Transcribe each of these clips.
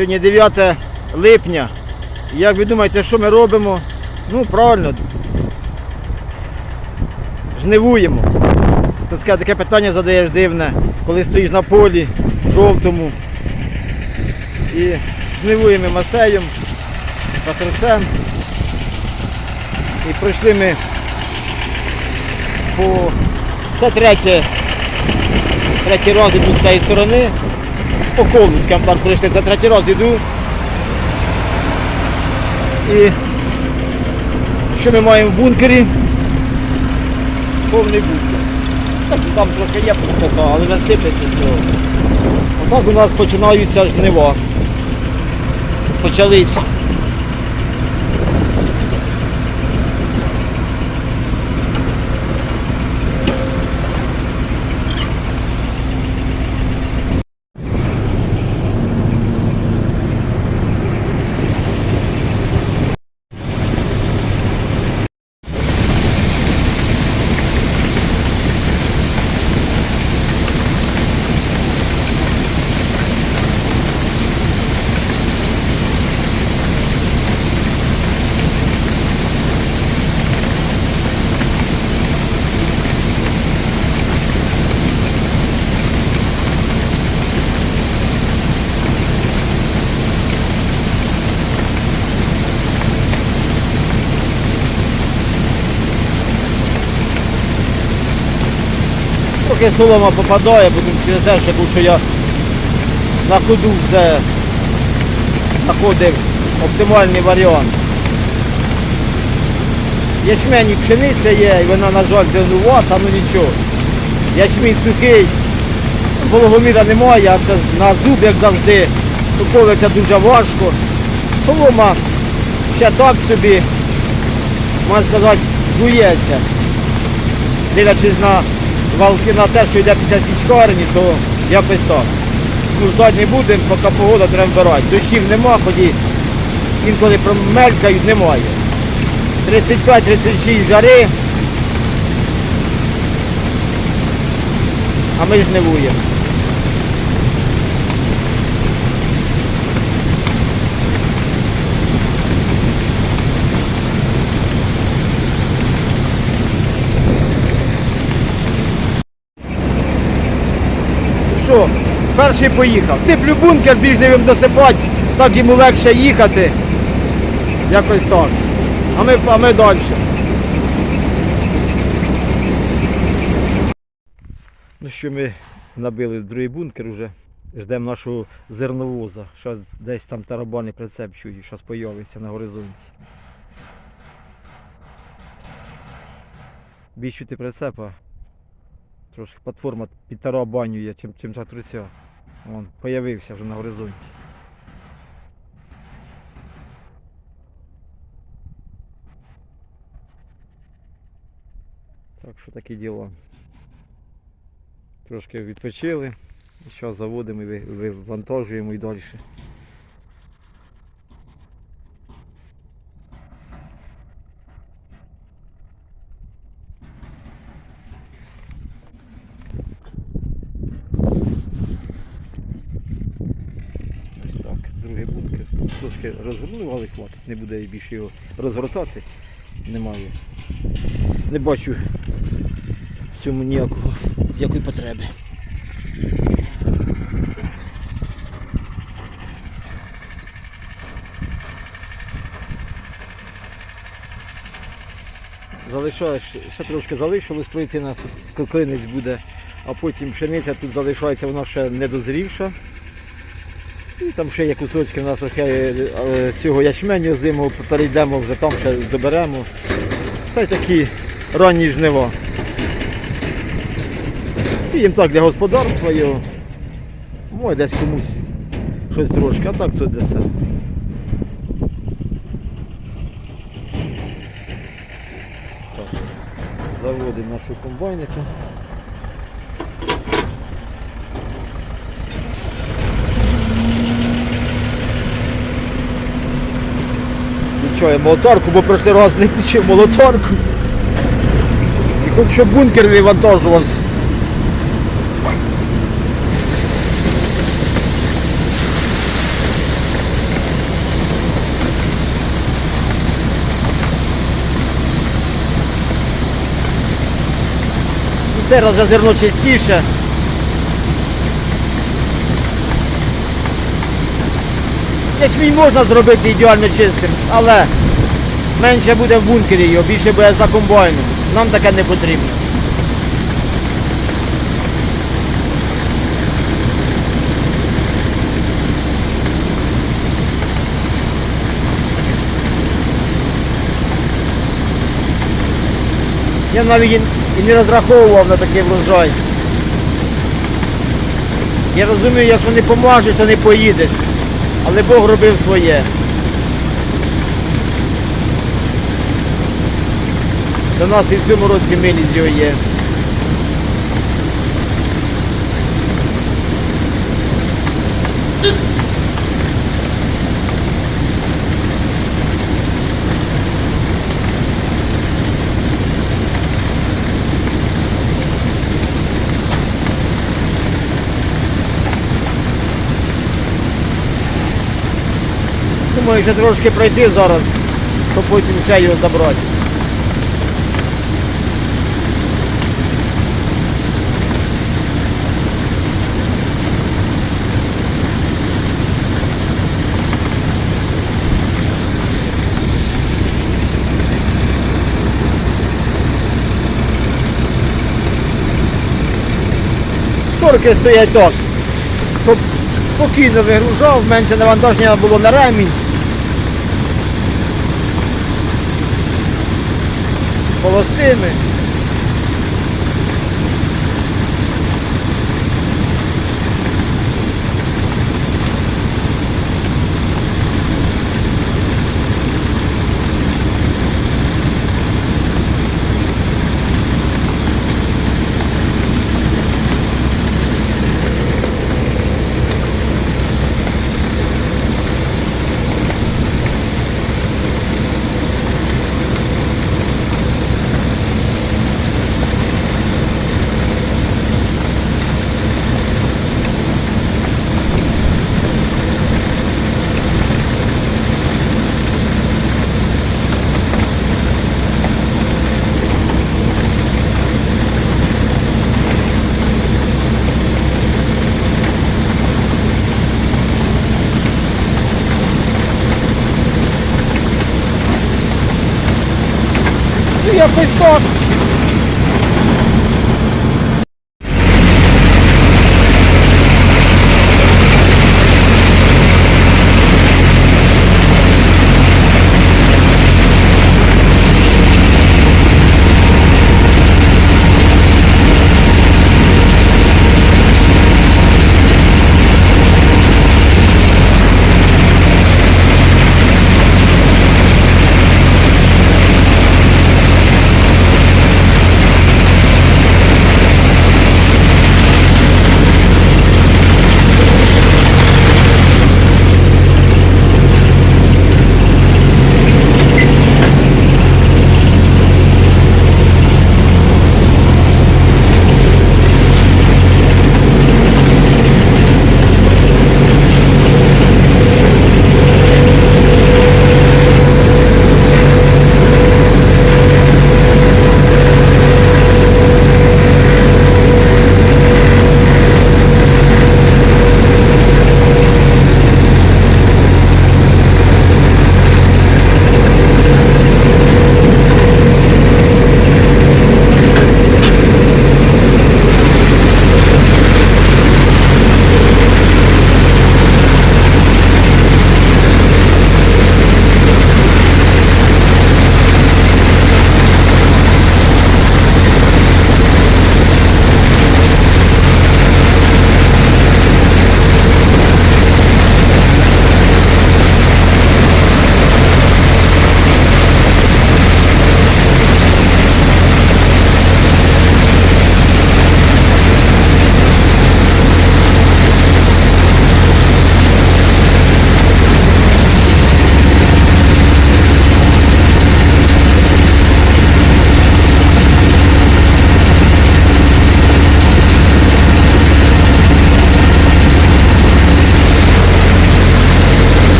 Сьогодні 9 липня. Як ви думаєте, що ми робимо? Ну, правильно. Жнивуємо. Сказати, таке питання задаєш дивне, коли стоїш на полі жовтому. І жнивуємо масеєм, патрицем. І пройшли ми по це третє, третій раз з цієї сторони. По колу, там прийшли. Це третій раз йду. І що ми маємо в бункері? Повний бункер. Так, там трохи є пустота, але не сипеться. Отак у нас починаються жнива. Почалися. Трохи солома попадає, бо через те, що що я на ходу все знаходив оптимальний варіант. Ячмень і пшениця є, і вона, на жаль, зернувата, ну нічого. Ячмінь сухий, вологоміра немає, а це на зуб, як завжди, туковиться дуже важко. Солома ще так собі, можна сказати, жується. Дивлячись на валки на те, що йде після січкарні, то якось так. Ну, не будемо, поки погода треба вбирати. Дощів нема, ході інколи промелькають, немає. 35-36 жари. А ми ж жнивуємо. Що, перший поїхав. Сиплю бункер, більш не вим досипати, так йому легше їхати. Якось так. А ми, а ми далі. Ну що, ми набили другий бункер вже. Ждемо нашого зерновоза. Зараз десь там тарабани прицеп чую, зараз появиться на горизонті. Більш чути прицепа. Трошки платформа під тарабанює, чим, чим траця. Вон, появився вже на горизонті. Так що такі діла. Трошки відпочили. Зараз заводимо і вивантажуємо і далі. Ось так, другий бункер. Трошки розгорнули, але хватить, не буде більше його розгортати. Немає. Не бачу в цьому ніякого, ніякої потреби. Залишаєш, ще трошки залишилось пройти нас клинець буде, а потім пшениця тут залишається, вона ще не дозрівша. І там ще є кусочки, у нас цього ячменю зиму перейдемо вже там ще доберемо. Та й такі ранні жнива. Сіємо так для господарства його. Може десь комусь щось трошки, а так то себе. Заводимо нашу комбайника. Чого, я молоторку, бо прошлий раз не включив молоторку. І хоч щоб бункер вивантажувався. Зараз Це зерно частіше. Ячмінь можна зробити ідеально чистим, але менше буде в бункері його, більше буде за комбайном. Нам таке не потрібно. Я навіть і- не розраховував на такий врожай. Я розумію, якщо не помажеш, то не поїдеш. Але Бог робив своє. До нас і в цьому році милість його є. Думаю, ще трошки пройти зараз, щоб потім ще його забрати. Шторки стоять так, щоб спокійно вигружав, менше навантаження було на ремінь. Холостими. Ну якось так.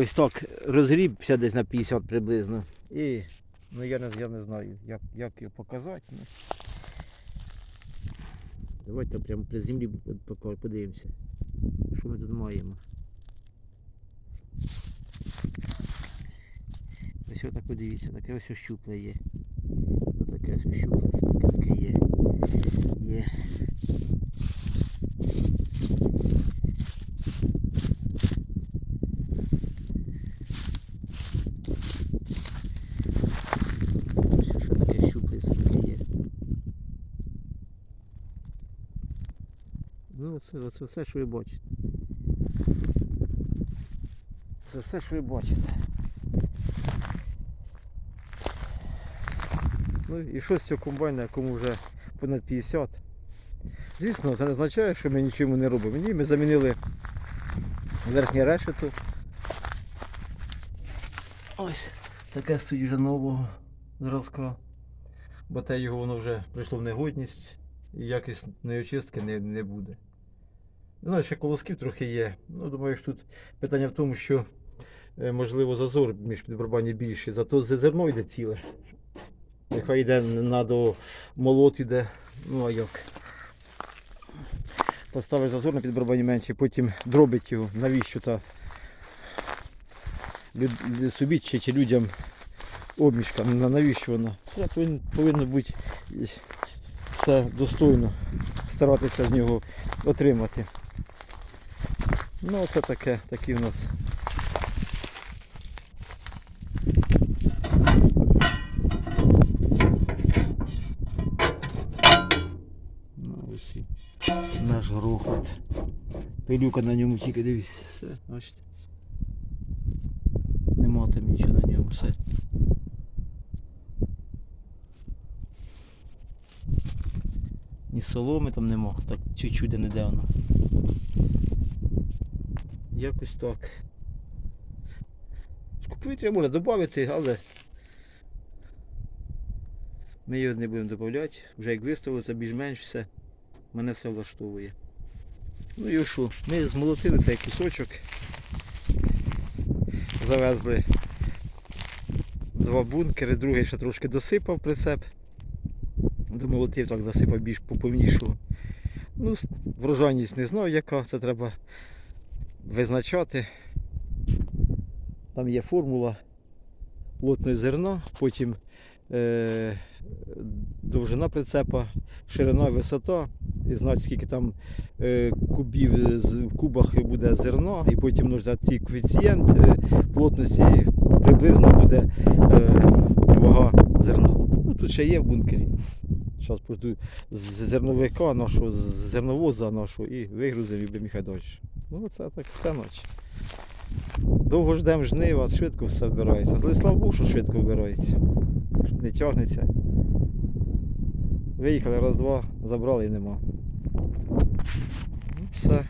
Ось так розгріб 50 десь на 50 приблизно. І ну я не, я не знаю, як, як його показати. Ну. Давайте прямо при землі подивимося. Що ми тут маємо. Ось отак подивіться, таке ось щупле є. Отаке ось щупле, таке таке є. Є. Ось що таке щупле таке є. Ну оце, оце все, що ви бачите. Це все, що ви бачите. Ну і що з цього комбайна, якому вже понад 50. Звісно, це не означає, що ми нічого не робимо. Ні, ми замінили верхнє решето. Ось таке стоїть вже нового зразка. Бо те його воно вже прийшло в негодність і якісної очистки не, не буде. Не знаю, ще колосків трохи є. Ну, думаю, що тут питання в тому, що е, можливо зазор між підбарбані більший, зато зерно йде ціле. Нехай йде на до молот іде. Ну а як? Поставиш зазор на підбарбані менше, потім дробить його. Навіщо та собі чи, чи людям обмішка? На- Навіщо вона? Це повинно, повинно бути все достойно старатися з нього отримати. Ну це таке, такі в нас. Ну ось і наш грохот. Пилюка на ньому тільки дивіться. Все, бачите. Нема там нічого на ньому, все. Ні соломи там нема, так чуть-чуть де не воно. Якось так. Повітря можна додати, але ми його не будемо додати. Вже як виставили, це більш-менш все. Мене все влаштовує. Ну і що? Ми змолотили цей кусочок. Завезли два бункери, другий ще трошки досипав прицеп. Домолотив, так засипав більш поповнішого. Ну, врожайність не знаю яка, це треба визначати. Там є формула плотне зерно, потім е, довжина прицепа, ширина, висота, і знати, скільки там е, кубів в кубах буде зерно, і потім нужно цей коефіцієнт е, плотності приблизно буде е, вага зерна. Ну, тут ще є в бункері. Зараз з зерновика нашого, з зерновоза нашого і вигрузимо і будемо їхати далі. Ну це так все наче. Довго ждемо жнива, швидко все вбирається. Але слава Богу, що швидко вбирається. Не тягнеться. Виїхали раз-два, забрали і нема. Ну, все.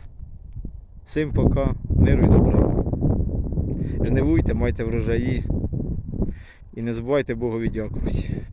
Всім пока, миру і добра. Жнивуйте, майте врожаї. І не забувайте Богові дякувати.